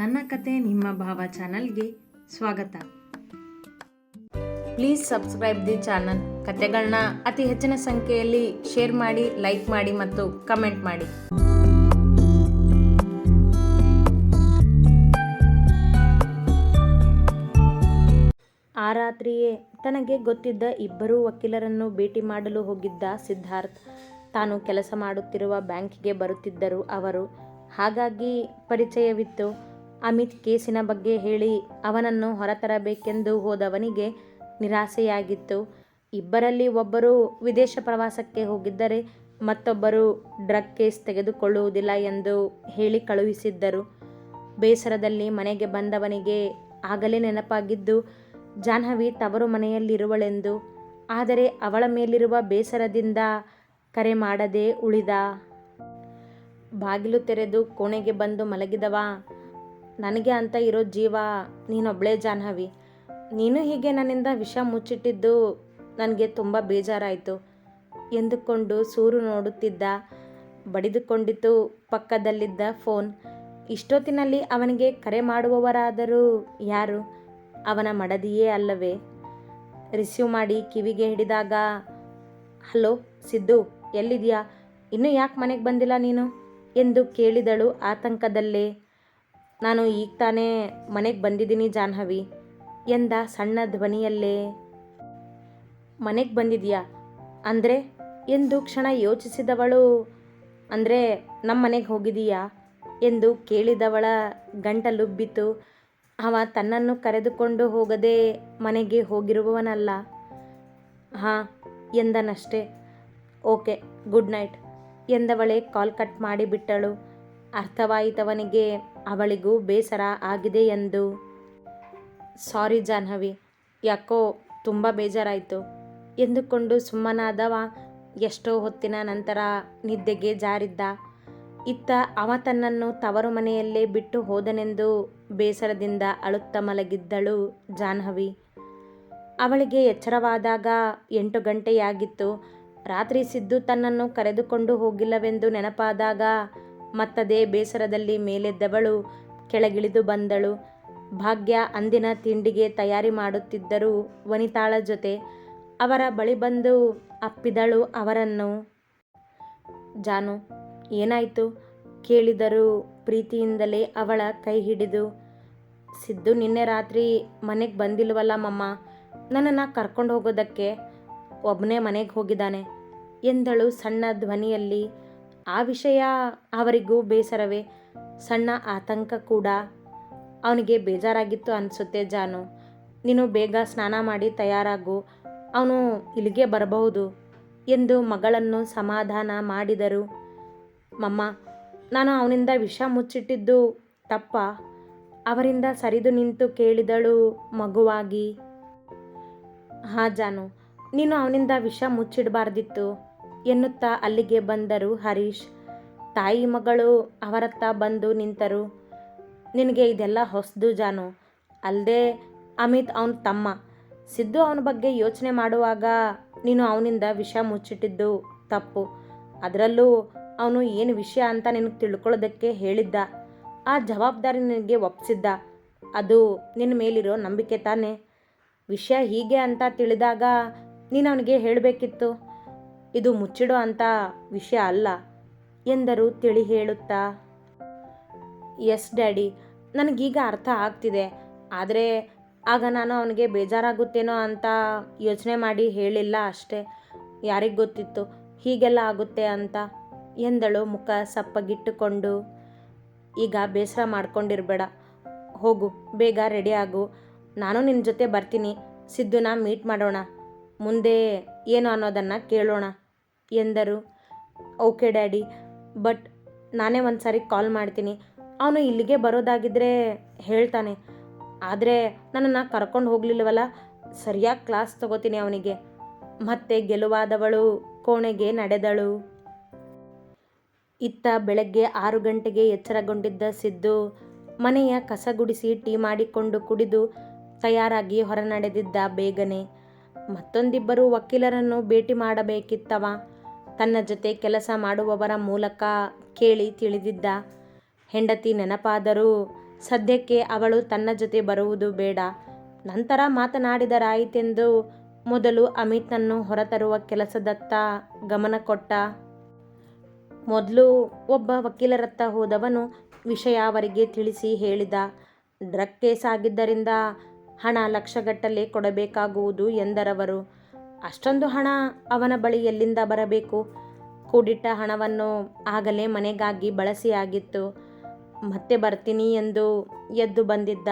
ನನ್ನ ಕತೆ ನಿಮ್ಮ ಭಾವ ಚಾನಲ್ಗೆ ಸ್ವಾಗತ. Please subscribe the channel. ಕತೆಗಳನ್ನ ಅತಿ ಹೆಚ್ಚಿನ ಸಂಖ್ಯೆಯಲ್ಲಿ ಶೇರ್ ಮಾಡಿ, ಲೈಕ್ ಮಾಡಿ ಮತ್ತು ಕಮೆಂಟ್ ಮಾಡಿ. ಆ ರಾತ್ರಿಯೇ ತನಗೆ ಗೊತ್ತಿದ್ದ ಇಬ್ಬರೂ ವಕೀಲರನ್ನು ಭೇಟಿ ಮಾಡಲು ಹೋಗಿದ್ದ ಸಿದ್ಧಾರ್ಥ್. ತಾನು ಕೆಲಸ ಮಾಡುತ್ತಿರುವ ಬ್ಯಾಂಕಿಗೆ ಬರುತ್ತಿದ್ದರು ಅವರು. ಹಾಗಾಗಿ ಪರಿಚಯವಿತ್ತು. ಅಮಿತ್ ಕೇಸಿನ ಬಗ್ಗೆ ಹೇಳಿ ಅವನನ್ನು ಹೊರತರಬೇಕೆಂದು ಹೋದವನಿಗೆ ನಿರಾಸೆಯಾಗಿತ್ತು. ಇಬ್ಬರಲ್ಲಿ ಒಬ್ಬರು ವಿದೇಶ ಪ್ರವಾಸಕ್ಕೆ ಹೋಗಿದ್ದರೆ ಮತ್ತೊಬ್ಬರು ಡ್ರಗ್ ಕೇಸ್ ತೆಗೆದುಕೊಳ್ಳುವುದಿಲ್ಲ ಎಂದು ಹೇಳಿ ಕಳುಹಿಸಿದ್ದರು. ಬೇಸರದಲ್ಲಿ ಮನೆಗೆ ಬಂದವನಿಗೆ ಆಗಲೇ ನೆನಪಾಗಿದ್ದು, ಜಾಹ್ನವಿ ತವರು ಮನೆಯಲ್ಲಿರುವಳೆಂದು. ಆದರೆ ಅವಳ ಮೇಲಿರುವ ಬೇಸರದಿಂದ ಕರೆ ಮಾಡದೆ ಉಳಿದ. ಬಾಗಿಲು ತೆರೆದು ಕೋಣೆಗೆ ಬಂದು ಮಲಗಿದವ. ನನಗೆ ಅಂತ ಇರೋ ಜೀವ ನೀನೊಬ್ಳೇ ಜಾಹ್ನವಿ. ನೀನು ಹೀಗೆ ನನ್ನಿಂದ ವಿಷ ಮುಚ್ಚಿಟ್ಟಿದ್ದು ನನಗೆ ತುಂಬ ಬೇಜಾರಾಯಿತು. ಎಂದುಕೊಂಡು ಸೂರು ನೋಡುತ್ತಿದ್ದ ಬಡಿದುಕೊಂಡಿತು ಪಕ್ಕದಲ್ಲಿದ್ದ ಫೋನ್. ಇಷ್ಟೊತ್ತಿನಲ್ಲಿ ಅವನಿಗೆ ಕರೆ ಮಾಡುವವರಾದರೂ ಯಾರು? ಅವನ ಮಡದಿಯೇ ಅಲ್ಲವೇ? ರಿಸೀವ್ ಮಾಡಿ ಕಿವಿಗೆ ಹಿಡಿದಾಗ, ಹಲೋ, ಸಿದ್ದು, ಎಲ್ಲಿದೆಯಾ? ಇನ್ನೂ ಯಾಕೆ ಮನೆಗೆ ಬಂದಿಲ್ಲ ನೀನು? ಎಂದು ಕೇಳಿದಳು ಆತಂಕದಲ್ಲೇ. ನಾನು ಈಗ ತಾನೇ ಮನೆಗೆ ಬಂದಿದ್ದೀನಿ ಜಾಹ್ನವಿ. ಎಂದ ಸಣ್ಣ ಧ್ವನಿಯಲ್ಲೇ, ಮನೆಗೆ ಬಂದಿದೆಯಾ? ಅಂದರೆ ಎಂದು ಕ್ಷಣ ಯೋಚಿಸಿದವಳು, ಅಂದರೆ ನಮ್ಮ ಮನೆಗೆ ಹೋಗಿದೀಯಾ? ಎಂದು ಕೇಳಿದವಳ ಗಂಟಲುಬ್ಬಿತು ಅವ ತನ್ನನ್ನು ಕರೆದುಕೊಂಡು ಹೋಗದೆ ಮನೆಗೆ ಹೋಗಿರುವವನಲ್ಲ. ಹಾಂ, ಎಂದನಷ್ಟೇ. ಓಕೆ, ಗುಡ್ ನೈಟ್, ಎಂದವಳೆ ಕಾಲ್ ಕಟ್ ಮಾಡಿಬಿಟ್ಟಳು. ಅರ್ಥವಾಯಿತವನಿಗೆ ಅವಳಿಗೂ ಬೇಸರ ಆಗಿದೆ ಎಂದು. ಸಾರಿ ಜಾಹ್ನವಿ, ಯಾಕೋ ತುಂಬ ಬೇಜಾರಾಯಿತು ಎಂದುಕೊಂಡು ಸುಮ್ಮನಾದವ ಎಷ್ಟೋ ಹೊತ್ತಿನ ನಂತರ ನಿದ್ದೆಗೆ ಜಾರಿದ್ದ. ಇತ್ತ ಅವ ತನ್ನನ್ನು ತವರು ಮನೆಯಲ್ಲೇ ಬಿಟ್ಟು ಹೋದನೆಂದು ಬೇಸರದಿಂದ ಅಳುತ್ತ ಮಲಗಿದ್ದಳು ಜಾಹ್ನವಿ. ಅವಳಿಗೆ ಎಚ್ಚರವಾದಾಗ ಎಂಟು ಗಂಟೆಯಾಗಿತ್ತು. ರಾತ್ರಿ ಸಿದ್ದು ತನ್ನನ್ನು ಕರೆದುಕೊಂಡು ಹೋಗಿಲ್ಲವೆಂದು ನೆನಪಾದಾಗ ಮತ್ತದೇ ಬೇಸರದಲ್ಲಿ ಮೇಲೆದ್ದವಳು ಕೆಳಗಿಳಿದು ಬಂದಳು. ಭಾಗ್ಯ ಅಂದಿನ ತಿಂಡಿಗೆ ತಯಾರಿ ಮಾಡುತ್ತಿದ್ದರು ವನಿತಾಳ ಜೊತೆ ಅವರ ಬಳಿ ಬಂದು ಅಪ್ಪಿದಳು ಅವರನ್ನು. ಜಾನು, ಏನಾಯಿತು? ಕೇಳಿದರು ಪ್ರೀತಿಯಿಂದಲೇ ಅವಳ ಕೈ ಹಿಡಿದು, ಸಿದ್ದು ನಿನ್ನೆ ರಾತ್ರಿ ಮನೆಗೆ ಬಂದಿಲ್ವಲ್ಲ ಮಮ್ಮ? ನನ್ನನ್ನು ಕರ್ಕೊಂಡು ಹೋಗೋದಕ್ಕೆ ಒಬ್ಬನೇ ಮನೆಗೆ ಹೋಗಿದ್ದಾನೆ ಎಂದಳು ಸಣ್ಣ ಧ್ವನಿಯಲ್ಲಿ. ಆ ವಿಷಯ ಅವರಿಗೂ ಬೇಸರವೇ. ಸಣ್ಣ ಆತಂಕ ಕೂಡ ಅವನಿಗೆ ಬೇಜಾರಾಗಿತ್ತು ಅನಿಸುತ್ತೆ ಜಾನು. ನೀನು ಬೇಗ ಸ್ನಾನ ಮಾಡಿ ತಯಾರಾಗು. ಅವನು ಇಲ್ಲಿಗೆ ಬರಬಹುದು ಎಂದು ಮಗಳನ್ನು ಸಮಾಧಾನ ಮಾಡಿದರು. ಮಮ್ಮ, ನಾನು ಅವನಿಂದ ವಿಷ ಮುಚ್ಚಿಟ್ಟಿದ್ದು ತಪ್ಪ. ಅವರಿಂದ ಸರಿದು ನಿಂತು ಕೇಳಿದಳು ಮಗುವಾಗಿ. ಹಾ ಜಾನು, ನೀನು ಅವನಿಂದ ವಿಷ ಮುಚ್ಚಿಡಬಾರ್ದಿತ್ತು. ಎನ್ನುತ್ತಾ ಅಲ್ಲಿಗೆ ಬಂದರು ಹರೀಶ್. ತಾಯಿ ಮಗಳು ಅವರತ್ತ ಬಂದು ನಿಂತರು. ನಿನಗೆ ಇದೆಲ್ಲ ಹೊಸದು ಜಾನು. ಅಲ್ಲದೆ ಅಮಿತ್ ಅವನ ತಮ್ಮ. ಸಿದ್ದು ಅವನ ಬಗ್ಗೆ ಯೋಚನೆ ಮಾಡುವಾಗ ನೀನು ಅವನಿಂದ ವಿಷ ಮುಚ್ಚಿಟ್ಟಿದ್ದು ತಪ್ಪು. ಅದರಲ್ಲೂ ಅವನು ಏನು ವಿಷಯ ಅಂತ ನಿನಗೆ ತಿಳ್ಕೊಳ್ಳೋದಕ್ಕೆ ಹೇಳಿದ್ದ. ಆ ಜವಾಬ್ದಾರಿ ನಿನಗೆ ಒಪ್ಪಿಸಿದ್ದ ಅದು ನಿನ್ನ ಮೇಲಿರೋ ನಂಬಿಕೆ ತಾನೇ. ವಿಷಯ ಹೀಗೆ ಅಂತ ತಿಳಿದಾಗ ನೀನು ಅವನಿಗೆ ಹೇಳಬೇಕಿತ್ತು. ಇದು ಮುಚ್ಚಿಡೋ ಅಂತ ವಿಷಯ ಅಲ್ಲ ಎಂದರು ತಿಳಿ ಹೇಳುತ್ತಾ. ಎಸ್, ಡ್ಯಾಡಿ, ನನಗೀಗ ಅರ್ಥ ಆಗ್ತಿದೆ. ಆದರೆ ಆಗ ನಾನು ಅವನಿಗೆ ಬೇಜಾರಾಗುತ್ತೇನೋ ಅಂತ ಯೋಚನೆ ಮಾಡಿ ಹೇಳಿಲ್ಲ ಅಷ್ಟೇ. ಯಾರಿಗೆ ಗೊತ್ತಿತ್ತು? ಹೀಗೆಲ್ಲ ಆಗುತ್ತೆ ಅಂತ ಎಂದಳು ಮುಖ ಸಪ್ಪಗಿಟ್ಟುಕೊಂಡು. ಈಗ ಬೇಸರ ಮಾಡ್ಕೊಂಡಿರಬೇಡ. ಹೋಗು, ಬೇಗ ರೆಡಿ ಆಗು. ನಾನು ನಿನ್ನ ಜೊತೆ ಬರ್ತೀನಿ. ಸಿದ್ದುನ ಮೀಟ್ ಮಾಡೋಣ. ಮುಂದೆ ಏನು ಅನ್ನೋದನ್ನು ಕೇಳೋಣ ಎಂದರು. ಓಕೆ ಡ್ಯಾಡಿ, ಬಟ್ ನಾನೇ ಒಂದು ಸಾರಿ ಕಾಲ್ ಮಾಡ್ತೀನಿ. ಅವನು ಇಲ್ಲಿಗೆ ಬರೋದಾಗಿದ್ದರೆ ಹೇಳ್ತಾನೆ. ಆದರೆ ನನ್ನನ್ನು ಕರ್ಕೊಂಡು ಹೋಗಲಿಲ್ಲವಲ್ಲ ಸರಿಯಾಗಿ ಕ್ಲಾಸ್ ತಗೋತೀನಿ ಅವನಿಗೆ. ಮತ್ತೆ ಗೆಲುವಾದವಳು ಕೋಣೆಗೆ ನಡೆದಳು. ಇತ್ತ ಬೆಳಗ್ಗೆ ಆರು ಗಂಟೆಗೆ ಎಚ್ಚರಗೊಂಡಿದ್ದ ಸಿದ್ದು ಮನೆಯ ಕಸ ಗುಡಿಸಿ ಟೀ ಮಾಡಿಕೊಂಡು ಕುಡಿದು ತಯಾರಾಗಿ ಹೊರ ನಡೆದಿದ್ದ ಬೇಗನೆ. ಮತ್ತೊಂದಿಬ್ಬರು ವಕೀಲರನ್ನು ಭೇಟಿ ಮಾಡಬೇಕಿತ್ತವ. ತನ್ನ ಜೊತೆ ಕೆಲಸ ಮಾಡುವವರ ಮೂಲಕ ಕೇಳಿ ತಿಳಿದಿದ್ದ ಹೆಂಡತಿ ನೆನಪಾದರೂ ಸದ್ಯಕ್ಕೆ ಅವಳು ತನ್ನ ಜೊತೆ ಬರುವುದು ಬೇಡ. ನಂತರ ಮಾತನಾಡಿದರಾಯಿತೆಂದು ಮೊದಲು ಅಮಿತನ್ನು ಹೊರತರುವ ಕೆಲಸದತ್ತ ಗಮನ ಕೊಟ್ಟ. ಮೊದಲು ಒಬ್ಬ ವಕೀಲರತ್ತ ಹೋದವನು ವಿಷಯ ಅವರಿಗೆ ತಿಳಿಸಿ ಹೇಳಿದ. ಡ್ರಗ್ ಕೇಸ್ ಆಗಿದ್ದರಿಂದ ಹಣ ಲಕ್ಷಗಟ್ಟಲೆ ಕೊಡಬೇಕಾಗುವುದು ಎಂದರವರು. ಅಷ್ಟೊಂದು ಹಣ ಅವನ ಬಳಿ ಎಲ್ಲಿಂದ ಬರಬೇಕು? ಕೂಡಿಟ್ಟ ಹಣವನ್ನು ಆಗಲೇ ಮನೆಗಾಗಿ ಬಳಸಿಯಾಗಿತ್ತು. ಮತ್ತೆ ಬರ್ತೀನಿ ಎಂದು ಎದ್ದು ಬಂದಿದ್ದ.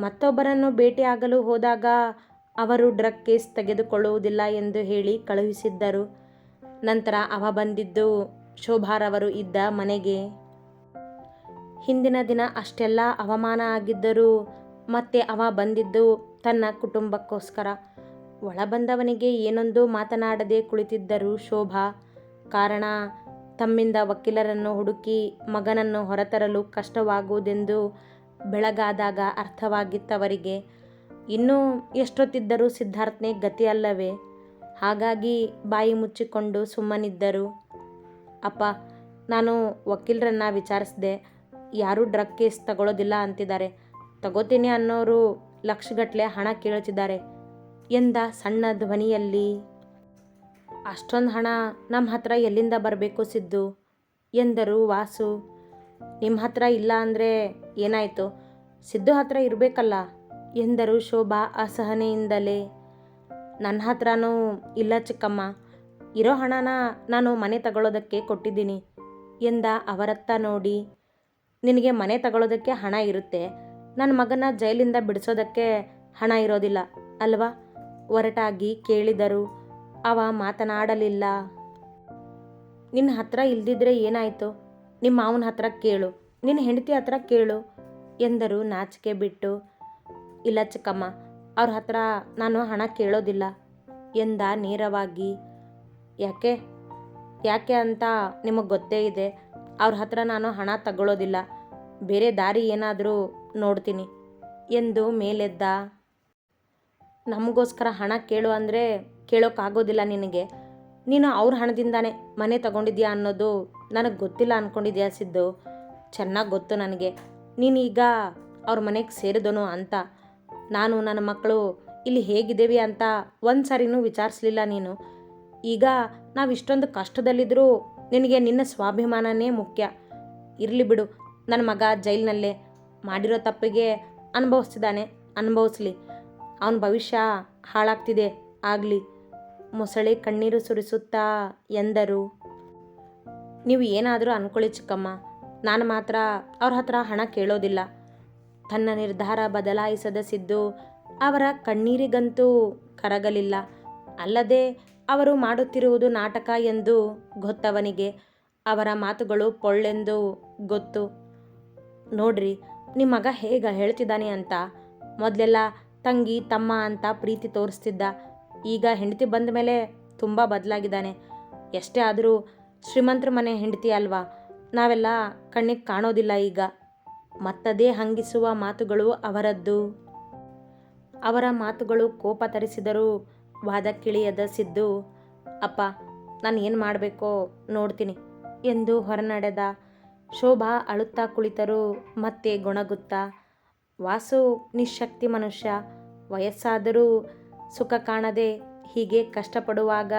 ಮತ್ತೊಬ್ಬರನ್ನು ಭೇಟಿಯಾಗಲು ಹೋದಾಗ ಅವರು ಡ್ರಗ್ ಕೇಸ್ ತೆಗೆದುಕೊಳ್ಳುವುದಿಲ್ಲ ಎಂದು ಹೇಳಿ ಕಳುಹಿಸಿದ್ದರು. ನಂತರ ಅವ ಬಂದಿದ್ದು ಶೋಭಾರವರು ಇದ್ದ ಮನೆಗೆ. ಹಿಂದಿನ ದಿನ ಅಷ್ಟೆಲ್ಲ ಅವಮಾನ ಆಗಿದ್ದರೂ ಮತ್ತೆ ಅವ ಬಂದಿದ್ದು ತನ್ನ ಕುಟುಂಬಕ್ಕೋಸ್ಕರ. ಒಳ ಬಂದವನಿಗೆ ಏನೊಂದು ಮಾತನಾಡದೆ ಕುಳಿತಿದ್ದರು ಶೋಭಾ, ಕಾರಣ ತಮ್ಮಿಂದ ವಕೀಲರನ್ನು ಹುಡುಕಿ ಮಗನನ್ನು ಹೊರತರಲು ಕಷ್ಟವಾಗುವುದೆಂದು ಬೆಳಗಾದಾಗ ಅರ್ಥವಾಗಿತ್ತವರಿಗೆ. ಇನ್ನೂ ಎಷ್ಟೊತ್ತಿದ್ದರೂ ಸಿದ್ಧಾರ್ಥನೇ ಗತಿಯಲ್ಲವೇ? ಹಾಗಾಗಿ ಬಾಯಿ ಮುಚ್ಚಿಕೊಂಡು ಸುಮ್ಮನಿದ್ದರು. ಅಪ್ಪ, ನಾನು ವಕೀಲರನ್ನ ವಿಚಾರಿಸಿದೆ. ಯಾರೂ ಡ್ರಗ್ ಕೇಸ್ ತಗೊಳ್ಳೋದಿಲ್ಲ ಅಂತಿದ್ದಾರೆ. ತಗೋತೀನಿ ಅನ್ನೋರು ಲಕ್ಷಗಟ್ಟಲೆ ಹಣ ಕೇಳ್ತಿದ್ದಾರೆ. ಎಂದ ಸಣ್ಣ ಧ್ವನಿಯಲ್ಲಿ, ಅಷ್ಟೊಂದು ಹಣ ನಮ್ಮ ಹತ್ರ ಎಲ್ಲಿಂದ ಬರಬೇಕು ಸಿದ್ದು? ಎಂದರು ವಾಸು. ನಿಮ್ಮ ಹತ್ರ ಇಲ್ಲ ಅಂದರೆ ಏನಾಯಿತು? ಸಿದ್ದು ಹತ್ರ ಇರಬೇಕಲ್ಲ? ಎಂದರು ಶೋಭಾ ಅಸಹನೆಯಿಂದಲೇ. ನನ್ನ ಹತ್ರನೂ ಇಲ್ಲ ಚಿಕ್ಕಮ್ಮ. ಇರೋ ಹಣನ ನಾನು ಮನೆ ತಗೊಳ್ಳೋದಕ್ಕೆ ಕೊಟ್ಟಿದ್ದೀನಿ. ಎಂದ ಅವರತ್ತ ನೋಡಿ. ನಿನಗೆ ಮನೆ ತಗೊಳ್ಳೋದಕ್ಕೆ ಹಣ ಇರುತ್ತೆ. ನನ್ನ ಮಗನ ಜೈಲಿಂದ ಬಿಡಿಸೋದಕ್ಕೆ ಹಣ ಇರೋದಿಲ್ಲ, ಅಲ್ವಾ? ಒರಟಾಗಿ ಕೇಳಿದರು ಅವ ಮಾತನಾಡಲಿಲ್ಲ. ನಿನ್ನ ಹತ್ರ ಇಲ್ದಿದ್ರೆ ಏನಾಯಿತು? ನಿಮ್ಮ ಮಾವನ ಹತ್ರ ಕೇಳು. ನಿನ್ನ ಹೆಂಡತಿ ಹತ್ರ ಕೇಳು ಎಂದರು ನಾಚಿಕೆ ಬಿಟ್ಟು. ಇಲ್ಲ ಚಿಕ್ಕಮ್ಮ, ಅವ್ರ ಹತ್ರ ನಾನು ಹಣ ಕೇಳೋದಿಲ್ಲ ಎಂದ ನೇರವಾಗಿ. ಯಾಕೆ? ಯಾಕೆ ಅಂತ ನಿಮಗೆ ಗೊತ್ತೇ ಇದೆ. ಅವ್ರ ಹತ್ರ ನಾನು ಹಣ ತಗೊಳ್ಳೋದಿಲ್ಲ ಬೇರೆ ದಾರಿ ಏನಾದರೂ ನೋಡ್ತೀನಿ. ಎಂದು ಮೇಲೆದ್ದ, ನಮಗೋಸ್ಕರ ಹಣ ಕೇಳು ಅಂದರೆ ಕೇಳೋಕ್ಕಾಗೋದಿಲ್ಲ ನಿನಗೆ. ನೀನು ಅವ್ರ ಹಣದಿಂದಾನೇ ಮನೆ ತಗೊಂಡಿದ್ಯಾ ಅನ್ನೋದು ನನಗೆ ಗೊತ್ತಿಲ್ಲ ಅಂದ್ಕೊಂಡಿದ್ಯಾ ಸಿದ್ದು? ಚೆನ್ನಾಗಿ ಗೊತ್ತು ನನಗೆ. ನೀನೀಗ ಅವ್ರ ಮನೆಗೆ ಸೇರಿದನು ಅಂತ. ನಾನು ನನ್ನ ಮಕ್ಕಳು ಇಲ್ಲಿ ಹೇಗಿದ್ದೇವೆ ಅಂತ ಒಂದು ಸಾರಿನೂ ವಿಚಾರಿಸಲಿಲ್ಲ ನೀನು. ಈಗ ನಾವು ಇಷ್ಟೊಂದು ಕಷ್ಟದಲ್ಲಿದ್ದರೂ ನಿನಗೆ ನಿನ್ನ ಸ್ವಾಭಿಮಾನನೇ ಮುಖ್ಯ. ಇರಲಿ ಬಿಡು ನನ್ನ ಮಗ ಜೈಲಿನಲ್ಲೇ ಮಾಡಿರೋ ತಪ್ಪಿಗೆ ಅನುಭವಿಸ್ತಿದ್ದಾನೆ, ಅನುಭವಿಸ್ಲಿ. ಅವನ ಭವಿಷ್ಯ ಹಾಳಾಗ್ತಿದೆ, ಆಗಲಿ. ಮೊಸಳೆ ಕಣ್ಣೀರು ಸುರಿಸುತ್ತಾ ಎಂದರು. ನೀವು ಏನಾದರೂ ಅಂದ್ಕೊಳ್ಳಿ ಚಿಕ್ಕಮ್ಮ, ನಾನು ಮಾತ್ರ ಅವ್ರ ಹತ್ರ ಹಣ ಕೇಳೋದಿಲ್ಲ. ತನ್ನ ನಿರ್ಧಾರ ಬದಲಾಯಿಸದ ಸಿದ್ದು ಅವರ ಕಣ್ಣೀರಿಗಂತೂ ಕರಗಲಿಲ್ಲ. ಅಲ್ಲದೆ ಅವರು ಮಾಡುತ್ತಿರುವುದು ನಾಟಕ ಎಂದು ಗೊತ್ತವನಿಗೆ. ಅವರ ಮಾತುಗಳು ಪೊಳ್ಳೆಂದು ಗೊತ್ತು. ನೋಡ್ರಿ ನಿಮ್ಮ ಮಗ ಹೇಗೆ ಹೇಳ್ತಿದ್ದಾನೆ ಅಂತ? ಮೊದಲೆಲ್ಲ ತಂಗಿ, ತಮ್ಮ ಅಂತ ಪ್ರೀತಿ ತೋರಿಸ್ತಿದ್ದ. ಈಗ ಹೆಂಡತಿ ಬಂದ ಮೇಲೆ ತುಂಬ ಬದಲಾಗಿದ್ದಾನೆ. ಎಷ್ಟೇ ಆದರೂ ಶ್ರೀಮಂತರ ಮನೆ ಹೆಂಡತಿ ಅಲ್ವಾ? ನಾವೆಲ್ಲ ಕಣ್ಣಿಗೆ ಕಾಣೋದಿಲ್ಲ ಈಗ. ಮತ್ತದೇ ಹಂಗಿಸುವ ಮಾತುಗಳು ಅವರದ್ದು. ಅವರ ಮಾತುಗಳು ಕೋಪ ತರಿಸಿದರೂ ವಾದಕ್ಕಿಳಿಯದ ಸಿದ್ದು, ಅಪ್ಪ, ನಾನು ಏನು ಮಾಡಬೇಕೋ ನೋಡ್ತೀನಿ ಎಂದು ಹೊರನಡೆದ ಶೋಭಾ ಅಳುತ್ತಾ ಕುಳಿತರು, ಮತ್ತೆ ಗೊಣಗುತ್ತಾ, ವಾಸು, ನಿಶಕ್ತಿ ಮನುಷ್ಯ, ವಯಸ್ಸಾದರೂ ಸುಖ ಕಾಣದೆ ಹೀಗೆ ಕಷ್ಟಪಡುವಾಗ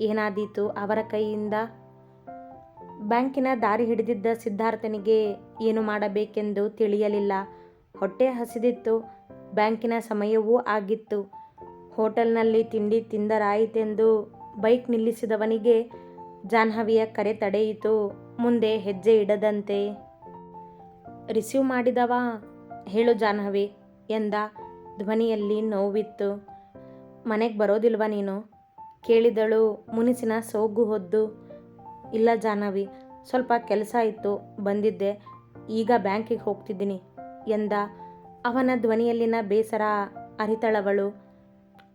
ಏನಾದೀತು ಅವರ ಕೈಯಿಂದ? ಬ್ಯಾಂಕಿನ ದಾರಿ ಹಿಡಿದಿದ್ದ ಸಿದ್ಧಾರ್ಥನಿಗೆ ಏನು ಮಾಡಬೇಕೆಂದು ತಿಳಿಯಲಿಲ್ಲ. ಹೊಟ್ಟೆ ಹಸಿದಿತ್ತು, ಬ್ಯಾಂಕಿನ ಸಮಯವೂ ಆಗಿತ್ತು. ಹೋಟೆಲ್ನಲ್ಲಿ ತಿಂಡಿ ತಿಂದರಾಯಿತೆಂದು ಬೈಕ್ ನಿಲ್ಲಿಸಿದವನಿಗೆ ಜಾಹ್ನವಿಯ ಕರೆ ತಡೆಯಿತು. ಮುಂದೆ ಹೆಜ್ಜೆ ಇಡದಂತೆ. ರಿಸೀವ್ ಮಾಡಿದವ? ಹೇಳು ಜಾಹ್ನವಿ, ಎಂದ ಧ್ವನಿಯಲ್ಲಿ ನೋವಿತ್ತು. ಮನೆಗೆ ಬರೋದಿಲ್ವ ನೀನು? ಕೇಳಿದಳು ಮುನಿಸಿನ ಸೋಗು ಹೊದ್ದು. ಇಲ್ಲ ಜಾಹ್ನವಿ, ಸ್ವಲ್ಪ ಕೆಲಸ ಇತ್ತು, ಬಂದಿದ್ದೆ, ಈಗ ಬ್ಯಾಂಕಿಗೆ ಹೋಗ್ತಿದ್ದೀನಿ, ಎಂದ. ಅವನ ಧ್ವನಿಯಲ್ಲಿನ ಬೇಸರ ಅರಿತಳವಳು.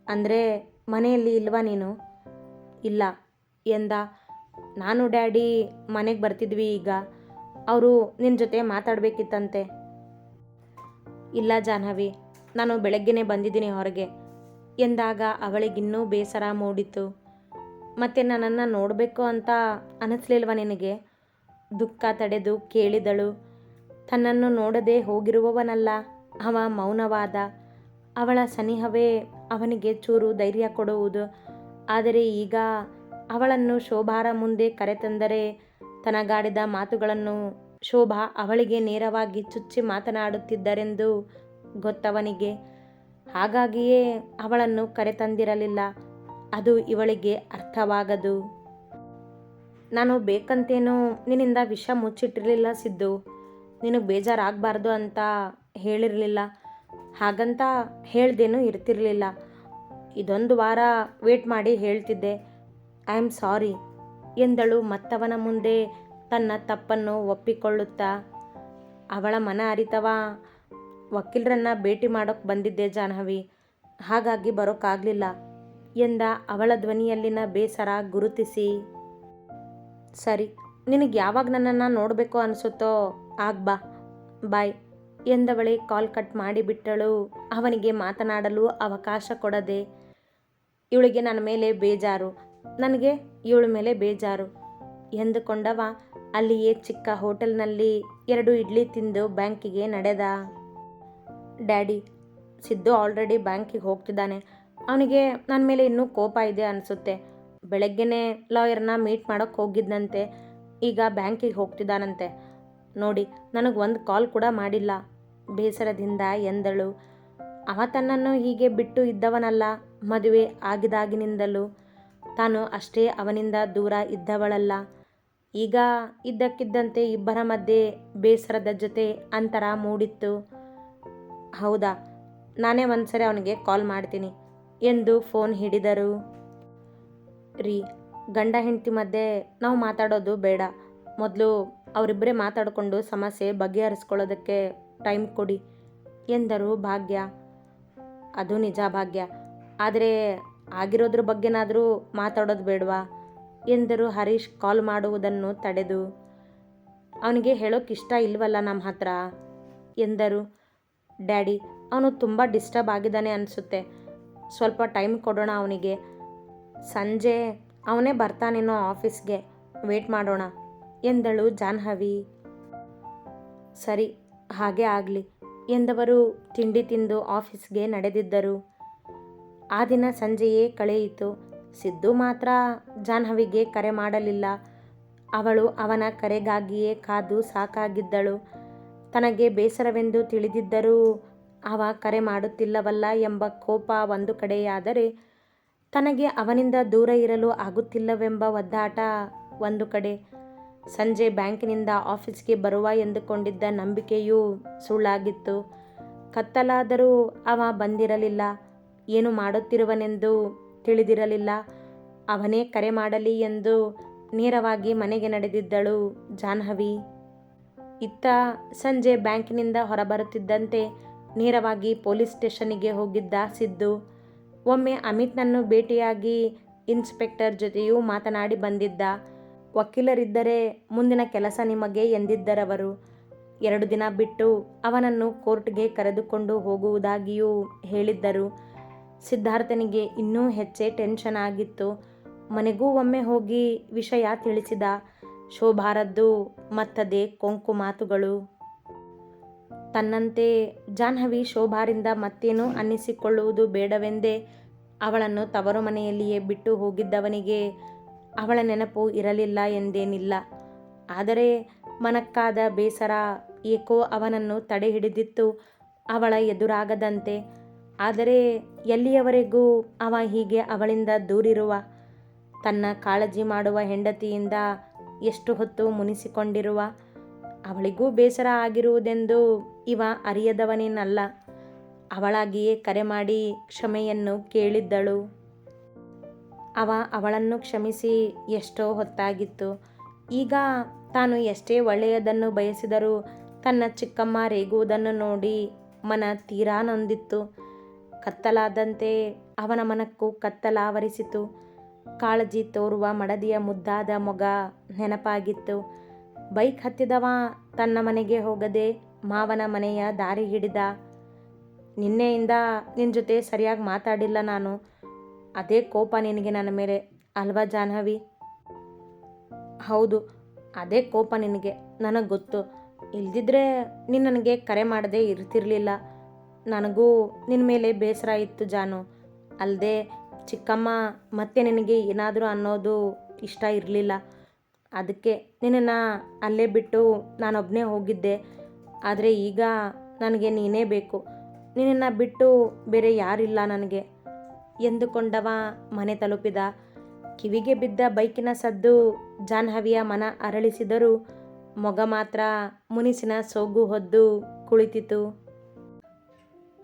ಅಂದರೆ ಮನೆಯಲ್ಲಿ ಇಲ್ವಾ ನೀನು? ಇಲ್ಲ, ಎಂದ ನಾನು ಡ್ಯಾಡಿ ಮನೆಗೆ ಬರ್ತಿದ್ವಿ ಈಗ. ಅವರು ನಿನ್ನ ಜೊತೆ ಮಾತಾಡಬೇಕಿತ್ತಂತೆ. ಇಲ್ಲ ಜಾಹ್ನವಿ, ನಾನು ಬೆಳಗ್ಗೆನೇ ಬಂದಿದ್ದೀನಿ ಹೊರಗೆ. ಎಂದಾಗ ಅವಳಿಗಿನ್ನೂ ಬೇಸರ ಮೂಡಿತು ಮತ್ತೆ ನನ್ನನ್ನು ನೋಡಬೇಕು ಅಂತ ಅನಿಸ್ಲಿಲ್ವ ನಿನಗೆ? ದುಃಖ ತಡೆದು ಕೇಳಿದಳು. ತನ್ನನ್ನು ನೋಡದೆ ಹೋಗಿರುವವನಲ್ಲ, ಅವ ಮೌನವಾದ. ಅವಳ ಸನಿಹವೇ ಅವನಿಗೆ ಚೂರು ಧೈರ್ಯ ಕೊಡುವುದು. ಆದರೆ ಈಗ ಅವಳನ್ನು ಶೋಭಾರ ಮುಂದೆ ಕರೆತಂದರೆ ತನಗಾಡಿದ ಮಾತುಗಳನ್ನು ಶೋಭಾ ಅವಳಿಗೆ ನೇರವಾಗಿ ಚುಚ್ಚಿ ಮಾತನಾಡುತ್ತಿದ್ದರೆಂದು ಗೊತ್ತವನಿಗೆ. ಹಾಗಾಗಿಯೇ ಅವಳನ್ನು ಕರೆತಂದಿರಲಿಲ್ಲ. ಅದು ಇವಳಿಗೆ ಅರ್ಥವಾಗದು. ನಾನು ಬೇಕಂತೇನೂ ನಿನ್ನಿಂದ ವಿಷ ಮುಚ್ಚಿಟ್ಟಿರಲಿಲ್ಲ ಸಿದ್ದು. ನಿನಗೆ ಬೇಜಾರಾಗಬಾರ್ದು ಅಂತ ಹೇಳಿರಲಿಲ್ಲ. ಹಾಗಂತ ಹೇಳ್ದೇನೂ ಇರ್ತಿರಲಿಲ್ಲ. ಇದೊಂದು ವಾರ ವೇಟ್ ಮಾಡಿ ಹೇಳ್ತಿದ್ದೆ. ಐ ಆಮ್ ಸಾರಿ ಎಂದಳು ಮತ್ತವನ ಮುಂದೆ ತನ್ನ ತಪ್ಪನ್ನು ಒಪ್ಪಿಕೊಳ್ಳುತ್ತಾ. ಅವಳ ಮನ ಅರಿತವ, ವಕೀಲರನ್ನ ಭೇಟಿ ಮಾಡೋಕ್ಕೆ ಬಂದಿದ್ದೆ ಜಾಹ್ನವಿ. ಹಾಗಾಗಿ ಬರೋಕ್ಕಾಗಲಿಲ್ಲ ಎಂದ ಅವಳ ಧ್ವನಿಯಲ್ಲಿನ ಬೇಸರ ಗುರುತಿಸಿ. ಸರಿ, ನಿನಗೆ ಯಾವಾಗ ನನ್ನನ್ನು ನೋಡಬೇಕು ಅನಿಸುತ್ತೋ ಆಗ ಬಾ, ಬಾಯ್ ಎಂದವಳೆ ಕಾಲ್ ಕಟ್ ಮಾಡಿಬಿಟ್ಟಳು. ಅವನಿಗೆ ಮಾತನಾಡಲು ಅವಕಾಶ ಕೊಡದೆ ಇವಳಿಗೆ ನನ್ನ ಮೇಲೆ ಬೇಜಾರು. ನನಗೆ ಇವಳ ಮೇಲೆ ಬೇಜಾರು. ಎಂದುಕೊಂಡವ, ಅಲ್ಲಿಯೇ ಚಿಕ್ಕ ಹೋಟೆಲ್ನಲ್ಲಿ ಎರಡು ಇಡ್ಲಿ ತಿಂದು ಬ್ಯಾಂಕಿಗೆ ನಡೆದ. ಡ್ಯಾಡಿ, ಸಿದ್ದು ಆಲ್ರೆಡಿ ಬ್ಯಾಂಕಿಗೆ ಹೋಗ್ತಿದ್ದಾನೆ. ಅವನಿಗೆ ನನ್ನ ಮೇಲೆ ಇನ್ನೂ ಕೋಪ ಇದೆ ಅನಿಸುತ್ತೆ. ಬೆಳಗ್ಗೆನೇ ಲಾಯರ್ನ ಮೀಟ್ ಮಾಡೋಕ್ಕೆ ಹೋಗಿದ್ದಂತೆ ಈಗ ಬ್ಯಾಂಕಿಗೆ ಹೋಗ್ತಿದ್ದಾನಂತೆ. ನೋಡಿ, ನನಗೆ ಒಂದು ಕಾಲ್ ಕೂಡ ಮಾಡಿಲ್ಲ. ಬೇಸರದಿಂದ ಎಂದಳು. ಅವ ತನ್ನನ್ನು ಹೀಗೆ ಬಿಟ್ಟು ಇದ್ದವನಲ್ಲ, ಮದುವೆ ಆಗಿದಾಗಿನಿಂದಲೂ ತಾನು ಅಷ್ಟೇ ಅವನಿಂದ ದೂರ ಇದ್ದವಳಲ್ಲ. ಈಗ ಇದ್ದಕ್ಕಿದ್ದಂತೆ ಇಬ್ಬರ ಮಧ್ಯೆ ಬೇಸರದ ಜೊತೆ ಅಂತರ ಮೂಡಿತ್ತು. ಹೌದಾ, ನಾನೇ ಒಂದ್ಸರಿ ಅವನಿಗೆ ಕಾಲ್ ಮಾಡ್ತೀನಿ ಎಂದು ಫೋನ್ ಹಿಡಿದರು. ರೀ, ಗಂಡ ಹೆಂಡತಿ ಮಧ್ಯೆ ನಾವು ಮಾತಾಡೋದು ಬೇಡ. ಮೊದಲು ಅವರಿಬ್ಬರೇ ಮಾತಾಡಿಕೊಂಡು ಸಮಸ್ಯೆ ಬಗೆಹರಿಸ್ಕೊಳ್ಳೋದಕ್ಕೆ ಟೈಮ್ ಕೊಡಿ ಎಂದರು ಭಾಗ್ಯ. ಅದು ನಿಜ ಭಾಗ್ಯ. ಆದರೆ ಆಗಿರೋದ್ರ ಬಗ್ಗೆನಾದರೂ ಮಾತಾಡೋದು ಬೇಡವಾ? ಎಂದರು ಹರೀಶ್ ಕಾಲ್ ಮಾಡುವುದನ್ನು ತಡೆದು. ಅವನಿಗೆ ಹೇಳೋಕೆ ಇಷ್ಟ ಇಲ್ವಲ್ಲ ನಮ್ಮ ಹತ್ರ? ಎಂದರು. ಡ್ಯಾಡಿ, ಅವನು ತುಂಬ ಡಿಸ್ಟರ್ಬ್ ಆಗಿದ್ದಾನೆ ಅನಿಸುತ್ತೆ. ಸ್ವಲ್ಪ ಟೈಮ್ ಕೊಡೋಣ ಅವನಿಗೆ. ಸಂಜೆ, ಅವನೇ ಬರ್ತಾನೇನೋ ಆಫೀಸ್ಗೆ. ವೇಟ್ ಮಾಡೋಣ, ಎಂದಳು ಜಾನ್ಹವಿ ಸರಿ, ಹಾಗೆ ಆಗಲಿ, ಎಂದವರು ತಿಂಡಿ ತಿಂದು ಆಫೀಸ್ಗೆ ನಡೆದಿದ್ದರು. ಆ ದಿನ ಸಂಜೆಯೇ ಕಳೆಯಿತು. ಸಿದ್ದು ಮಾತ್ರ ಜಾಹ್ನವಿಗೆ ಕರೆ ಮಾಡಲಿಲ್ಲ. ಅವಳು ಅವನ ಕರೆಗಾಗಿಯೇ ಕಾದು ಸಾಕಾಗಿದ್ದಳು. ತನಗೆ ಬೇಸರವೆಂದು ತಿಳಿದಿದ್ದರೂ ಅವ ಕರೆ ಮಾಡುತ್ತಿಲ್ಲವಲ್ಲ ಎಂಬ ಕೋಪ ಒಂದು ಕಡೆಯಾದರೆ ತನಗೆ ಅವನಿಂದ ದೂರ ಇರಲು ಆಗುತ್ತಿಲ್ಲವೆಂಬ ಒದ್ದಾಟ ಒಂದು ಕಡೆ. ಸಂಜೆ ಬ್ಯಾಂಕಿನಿಂದ ಆಫೀಸ್ಗೆ ಬರುವ ಎಂದುಕೊಂಡಿದ್ದ ನಂಬಿಕೆಯೂ ಸುಳ್ಳಾಗಿತ್ತು. ಕತ್ತಲಾದರೂ ಅವ ಬಂದಿರಲಿಲ್ಲ. ಏನು ಮಾಡುತ್ತಿರುವನೆಂದು ತಿಳಿದಿರಲಿಲ್ಲ. ಅವನೇ ಕರೆ ಮಾಡಲಿ ಎಂದು ನೇರವಾಗಿ ಮನೆಗೆ ನಡೆದಿದ್ದಳು ಜಾಹ್ನವಿ. ಇತ್ತ ಸಂಜೆ ಬ್ಯಾಂಕಿನಿಂದ ಹೊರಬರುತ್ತಿದ್ದಂತೆ ನೇರವಾಗಿ ಪೊಲೀಸ್ ಸ್ಟೇಷನಿಗೆ ಹೋಗಿದ್ದ ಸಿದ್ದು. ಒಮ್ಮೆ ಅಮಿತ್ನನ್ನು ಭೇಟಿಯಾಗಿ ಇನ್ಸ್ಪೆಕ್ಟರ್ ಜೊತೆಯೂ ಮಾತನಾಡಿ ಬಂದಿದ್ದ. ವಕೀಲರಿದ್ದರೆ ಮುಂದಿನ ಕೆಲಸ ನಿಮಗೆ ಎಂದಿದ್ದರವರು. ಎರಡು ದಿನ ಬಿಟ್ಟು ಅವನನ್ನು ಕೋರ್ಟ್ಗೆ ಕರೆದುಕೊಂಡು ಹೋಗುವುದಾಗಿಯೂ ಹೇಳಿದ್ದರು. ಸಿದ್ಧಾರ್ಥನಿಗೆ ಇನ್ನೂ ಹೆಚ್ಚೇ ಟೆನ್ಷನ್ ಆಗಿತ್ತು. ಮನೆಗೂ ಒಮ್ಮೆ ಹೋಗಿ ವಿಷಯ ತಿಳಿಸಿದ ಶೋಭಾರದ್ದು, ಮತ್ತದೇ ಕೊಂಕು ಮಾತುಗಳು. ತನ್ನಂತೆ ಜಾಹ್ನವಿ ಶೋಭಾರಿಂದ ಮತ್ತೇನು ಅನ್ನಿಸಿಕೊಳ್ಳುವುದು ಬೇಡವೆಂದೇ ಅವಳನ್ನು ತವರು ಮನೆಯಲ್ಲಿಯೇ ಬಿಟ್ಟು ಹೋಗಿದ್ದವನಿಗೆ ಅವಳ ನೆನಪು ಇರಲಿಲ್ಲ ಎಂದೇನಿಲ್ಲ. ಆದರೆ ಮನಕ್ಕಾದ ಬೇಸರ ಏಕೋ ಅವನನ್ನು ತಡೆ ಹಿಡಿದಿತ್ತು ಅವಳ ಎದುರಾಗದಂತೆ ಆದರೆ ಎಲ್ಲಿಯವರೆಗೂ ಅವ ಹೀಗೆ ಅವಳಿಂದ ದೂರಿರುವ? ತನ್ನ ಕಾಳಜಿ ಮಾಡುವ ಹೆಂಡತಿಯಿಂದ ಎಷ್ಟು ಹೊತ್ತು ಮುನಿಸಿಕೊಂಡಿರುವ? ಅವಳಿಗೂ ಬೇಸರ ಆಗಿರುವುದೆಂದು ಇವ ಅರಿಯದವನೇನಲ್ಲ. ಅವಳಾಗಿಯೇ ಕರೆ ಮಾಡಿ ಕ್ಷಮೆಯನ್ನು ಕೇಳಿದ್ದಳು. ಅವ ಅವಳನ್ನು ಕ್ಷಮಿಸಿ ಎಷ್ಟೋ ಹೊತ್ತಾಗಿತ್ತು. ಈಗ ತಾನು ಎಷ್ಟೇ ಒಳ್ಳೆಯದನ್ನು ಬಯಸಿದರೂ ತನ್ನ ಚಿಕ್ಕಮ್ಮ ರೇಗುವುದನ್ನು ನೋಡಿ ಮನ ತೀರಾ ನೊಂದಿತ್ತು. ಕತ್ತಲಾದಂತೆ ಅವನ ಮನಕ್ಕೂ ಕತ್ತಲಾವರಿಸಿತು. ಕಾಳಜಿ ತೋರುವ ಮಡದಿಯ ಮುದ್ದಾದ ಮೊಗ ನೆನಪಾಗಿತ್ತು. ಬೈಕ್ ಹತ್ತಿದವ ತನ್ನ ಮನೆಗೆ ಹೋಗದೆ ಮಾವನ ಮನೆಯ ದಾರಿ ಹಿಡಿದ. ನಿನ್ನೆಯಿಂದ ನಿನ್ನ ಜೊತೆ ಸರಿಯಾಗಿ ಮಾತಾಡಿಲ್ಲ ನಾನು. ಅದೇ ಕೋಪ ನಿನಗೆ ನನ್ನ ಮೇಲೆ, ಅಲ್ವಾ ಜಾಹ್ನವಿ? ಹೌದು, ಅದೇ ಕೋಪ ನಿನಗೆ. ನನಗೆ ಗೊತ್ತು. ಇಲ್ದಿದ್ರೆ ನೀನು ನನಗೆ ಕರೆ ಮಾಡದೆ ಇರ್ತಿರ್ಲಿಲ್ಲ. ನನಗೂ ನಿನ್ನ ಮೇಲೆ ಬೇಸರ ಇತ್ತು ಜಾನು. ಅಲ್ಲದೆ ಚಿಕ್ಕಮ್ಮ, ಮತ್ತೆ ನಿನಗೆ ಏನಾದರೂ ಅನ್ನೋದು ಇಷ್ಟ ಇರಲಿಲ್ಲ. ಅದಕ್ಕೆ ನಿನ್ನನ್ನು ಅಲ್ಲೇ ಬಿಟ್ಟು ನಾನೊಬ್ಬನೇ ಹೋಗಿದ್ದೆ. ಆದರೆ ಈಗ ನನಗೆ ನೀನೇ ಬೇಕು. ನಿನ್ನನ್ನು ಬಿಟ್ಟು ಬೇರೆ ಯಾರಿಲ್ಲ ನನಗೆ. ಎಂದುಕೊಂಡವ ಮನೆ ತಲುಪಿದ. ಕಿವಿಗೆ ಬಿದ್ದ ಬೈಕಿನ ಸದ್ದು ಜಾನ್ಹವಿಯ ಮನ ಅರಳಿಸಿದರೂ ಮೊಗ ಮಾತ್ರ ಮುನಿಸಿನ ಸೋಗು ಹೊದ್ದು ಕುಳಿತಿತು